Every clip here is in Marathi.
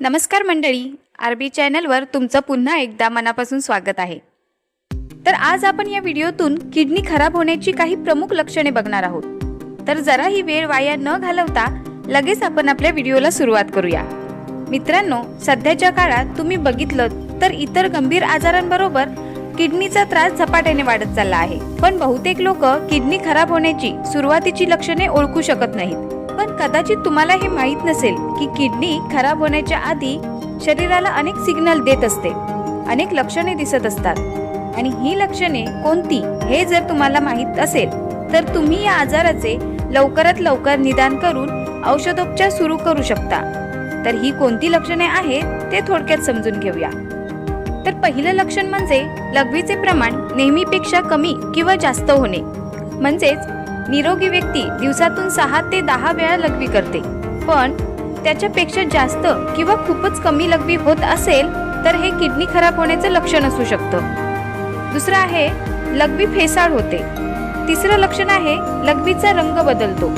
नमस्कार मंडळी आर बी चॅनलवर तुमचं पुन्हा एकदा मनापासून स्वागत आहे. तर आज आपण या व्हिडिओतून किडनी खराब होण्याची काही प्रमुख लक्षणे बघणार आहोत. तर जराही वेळ वाया न घालवता लगेच आपण आपल्या व्हिडिओला सुरुवात करूया. मित्रांनो सध्याच्या काळात तुम्ही बघितलं तर इतर गंभीर आजारांबरोबर किडनीचा त्रास झपाट्याने वाढत चालला आहे. पण बहुतेक लोक किडनी खराब होण्याची सुरुवातीची लक्षणे ओळखू शकत नाहीत. पण कदाचित तुम्हाला हे माहीत नसेल की किडनी खराब होण्याच्या आधी शरीराला अनेक सिग्नल देत असते अनेक लक्षणे दिसत असतात. आणि ही लक्षणे कोणती हे जर तुम्हाला माहीत असेल तर तुम्ही या आजाराचे लवकरात लवकर निदान करून औषधोपचार सुरू करू शकता. तर ही कोणती लक्षणे आहेत ते थोडक्यात समजून घेऊया. तर पहिलं लक्षण म्हणजे लघवीचे प्रमाण नेहमीपेक्षा कमी किंवा जास्त होणे. म्हणजेच निरोगी व्यक्ती दिवसातून सहा ते दहा वेळा लघवी करते. पण त्याच्यापेक्षा जास्त किंवा खूपच कमी लघवी होत असेल तर हे किडनी खराब होण्याचं लक्षण असू शकतं. दुसरं आहे लघवी फेसाळ होते. तिसरं लक्षण आहे लघवीचा रंग बदलतो.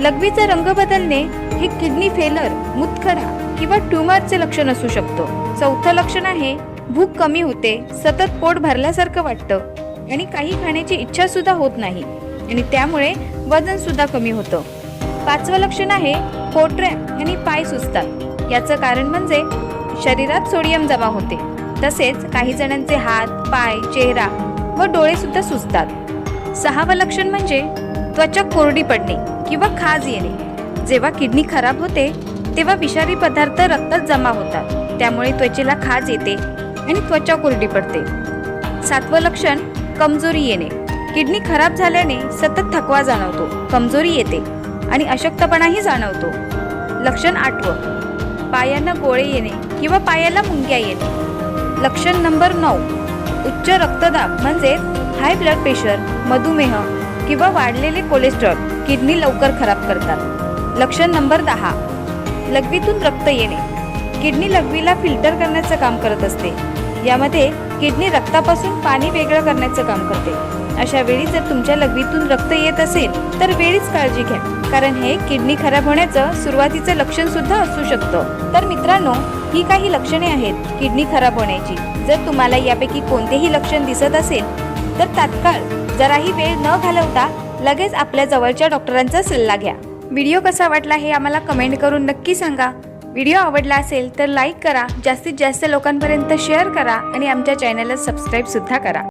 लघवीचा रंग बदलणे हे किडनी फेलर मुतखडा किंवा ट्युमरचे लक्षण असू शकतं. चौथं लक्षण आहे भूक कमी होते सतत पोट भरल्यासारखं वाटतं. आणि काही खाण्याची इच्छा सुद्धा होत नाही. आणि त्यामुळे वजन सुद्धा कमी होतं. पाचवं लक्षण आहे पोटऱ्या आणि पाय सुचतात याचं कारण म्हणजे शरीरात सोडियम जमा होते. तसेच काही जणांचे हात पाय चेहरा व डोळे सुद्धा सुचतात सहावं लक्षण म्हणजे त्वचा कोरडी पडणे किंवा खाज येणे. जेव्हा किडनी खराब होते तेव्हा विषारी पदार्थ रक्तात जमा होतात. त्यामुळे त्वचेला खाज येते आणि त्वचा कोरडी पडते. सातवं लक्षण कमजोरी येणे. किडनी खराब झाल्याने सतत थकवा जाणवतो कमजोरी येते आणि अशक्तपणाही जाणवतो. लक्षण आठवं. पायांना गोळे येणे किंवा पायाला मुंग्या येणे. लक्षण नंबर नऊ. उच्च रक्तदाब म्हणजे हाय ब्लड प्रेशर मधुमेह किंवा वाढलेले कोलेस्ट्रॉल किडनी लवकर खराब करतात. लक्षण नंबर दहा. लघवीतून रक्त येणे. किडनी लघवीला फिल्टर करण्याचं काम करत असते. यामध्ये किडनी रक्तापासून पाणी वेगळं करण्याचं काम करते. अशा वेळी जर तुमच्या लघवीतून रक्त येत असेल तर वेळीच काळजी घ्या. कारण हे किडनी खराब होण्याचं सुरुवातीचं लक्षण सुद्धा असू शकतं. तर मित्रांनो ही काही लक्षणे आहेत किडनी खराब होण्याची. जर तुम्हाला यापैकी कोणतेही लक्षण दिसत असेल तर तात्काळ जराही वेळ न घालवता लगेच आपल्या जवळच्या डॉक्टरांचा सल्ला घ्या. व्हिडिओ कसा वाटला हे आम्हाला कमेंट करून नक्की सांगा. व्हिडिओ आवडला असेल तर लाईक करा जास्तीत जास्त लोकांपर्यंत शेअर करा आणि आमच्या चॅनलला सबस्क्राईबसुद्धा करा.